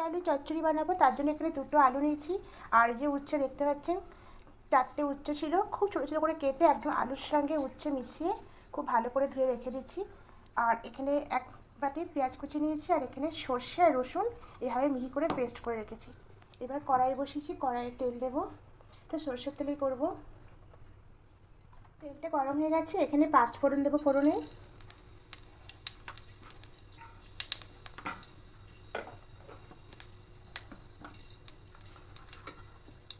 আলু চচ্চড়ি বানাবো, তার জন্য এখানে দুটো আলু নিয়েছি। আর যে উচ্ছে দেখতে পাচ্ছেন, চারটে উচ্ছে ছিল, খুব ছোটো ছোটো করে কেটে একদম আলুর সঙ্গে উচ্ছে মিশিয়ে খুব ভালো করে ধুয়ে রেখে দিচ্ছি আর এখানে এক বাটি পেঁয়াজ কুচি নিয়েছি, আর এখানে সর্ষে আর রসুন এভাবে মিহি করে পেস্ট করে রেখেছি। এবার কড়াই বসিয়েছি, কড়াইয়ে তেল দেবো। তো সর্ষের তেলেই করব। তেলটা গরম হয়ে গেছে, এখানে পাঁচ ফোড়ন দেবো ফোড়নে।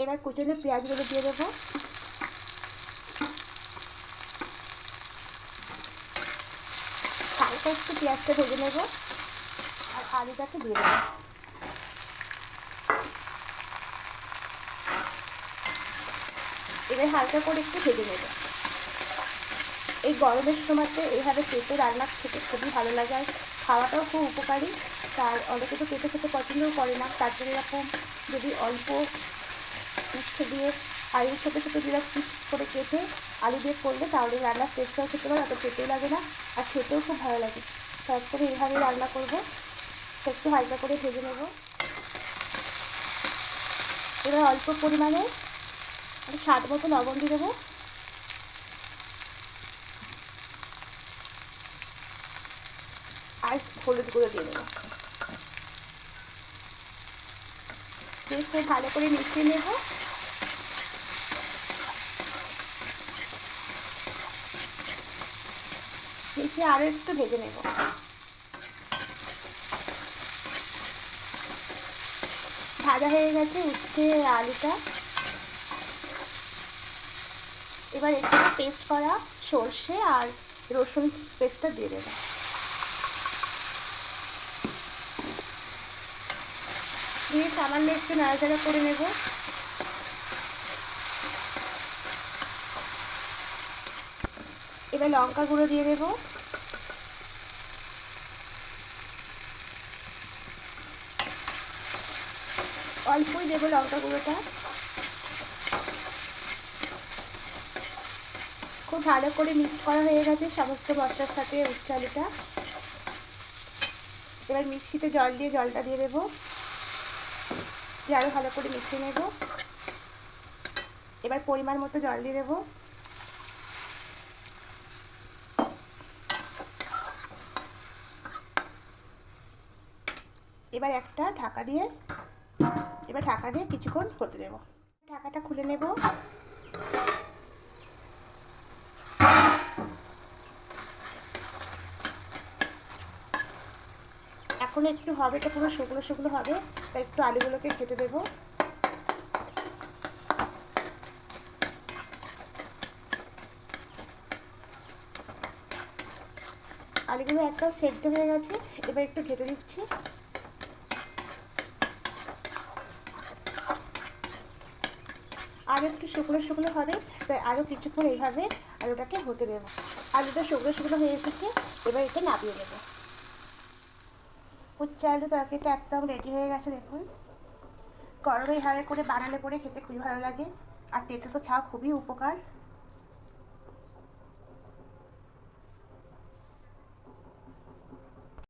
এবার কুচনো পেঁয়াজগুলো দিয়ে দেবো। হালকা একটু পেঁয়াজটা ভেজে নেব আর আলুটাকে দিয়ে দেবো। এবার হালকা করে একটু ভেজে নেব। এই গরমের সময়তে এইভাবে পেঁপে রান্না খেতে খুবই ভালো লাগে আর খাওয়াটাও খুব উপকারী। তার অনেকে তো পেঁপে খেতে পছন্দও করে না, তার জন্য এরকম যদি অল্প উচ্ছে দিয়ে আলু ছোটো ছোটো দিয়ে পিস করে কেটে আলু দিয়ে করলে তাহলে রান্নার টেস্টটাও খেতে পারে অত পেটেও লাগে না আর খেতেও খুব ভালো লাগে। সব করে এইভাবে রান্না করব। একটু হালকা করে ভেজে নেব। এবার অল্প পরিমাণে স্বাদ মতো লবণ দিয়ে দেবো। আর হলুদ গুঁড়ো দিয়ে দেবো। খুব ভালো করে মিশিয়ে নেব। মিশিয়ে আরও একটু ভেজে নেব। ভাজা হয়ে গেছে উচ্ছে আলুটা। এবার এখানে পেস্ট করা সর্ষে আর রসুন পেস্টটা দিয়ে দেবো। দিয়ে সামান্য একটু নাড়াচাড়া করে নেব। এবার লঙ্কা গুঁড়ো দিয়ে দেবো। অল্পই দেবো লঙ্কা গুঁড়োটা। খুব ভালো করে মিক্স করা হয়ে গেছে সমস্ত মশলার সাথে উচ্ছে আলুটা এবার মিক্সিতে জল দিয়ে জলটা দিয়ে দেবো। দিয়ে আরও ভালো করে মিশিয়ে নেব। এবার পরিমাণ মতো জল দিয়ে দেবো। এবার একটা ঢাকা দিয়ে, এবার ঢাকা দিয়ে কিছুক্ষণ হতে দেবো। ঢাকাটা খুলে নেব। এখন একটু হবে তো পুরো শুকনো শুকনো হবে, তাই একটু আলুগুলোকে কেটে দেবো। আলুগুলো একটা সেদ্ধ হয়ে গেছে, এবার একটু ঘেটে দিচ্ছি। আর একটু শুকনো শুকনো হবে, তাই আরও কিছুক্ষণ এইভাবে আলুটাকে হতে দেবো। আলুটা শুকনো শুকনো হয়ে এসেছে, এবার এটা নামিয়ে দেবো উচ্ছে আলু তরকারিটা একদম রেডি হয়ে গেছে, দেখুন। গরমে এইভাবে করে বানালে পরে খেতে খুবই ভালো লাগে। আর তেতো তো খাওয়া খুবই উপকার।